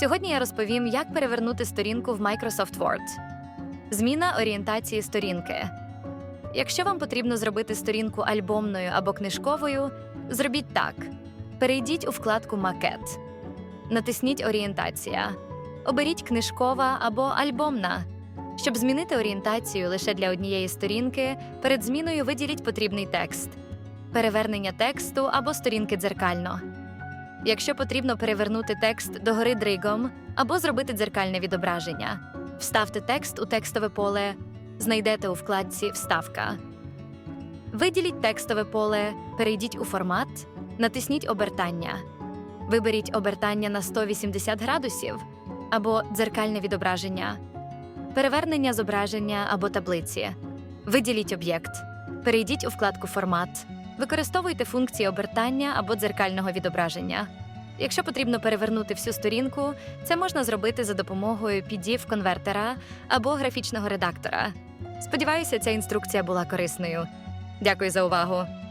Сьогодні я розповім, як перевернути сторінку в Microsoft Word. Зміна орієнтації сторінки. Якщо вам потрібно зробити сторінку альбомною або книжковою, зробіть так: перейдіть у вкладку Макет, натисніть Орієнтація, оберіть книжкова або альбомна. Щоб змінити орієнтацію лише для однієї сторінки, перед зміною виділіть потрібний текст, перевернення тексту або сторінки дзеркально. Якщо потрібно перевернути текст догори дригом або зробити дзеркальне відображення, вставте текст у текстове поле, знайдете у вкладці Вставка. Виділіть текстове поле, перейдіть у формат, натисніть обертання. Виберіть обертання на 180 градусів або дзеркальне відображення, перевернення зображення або таблиці. Виділіть об'єкт. Перейдіть у вкладку Формат. Використовуйте функції обертання або дзеркального відображення. Якщо потрібно перевернути всю сторінку, це можна зробити за допомогою PDF-конвертера або графічного редактора. Сподіваюся, ця інструкція була корисною. Дякую за увагу!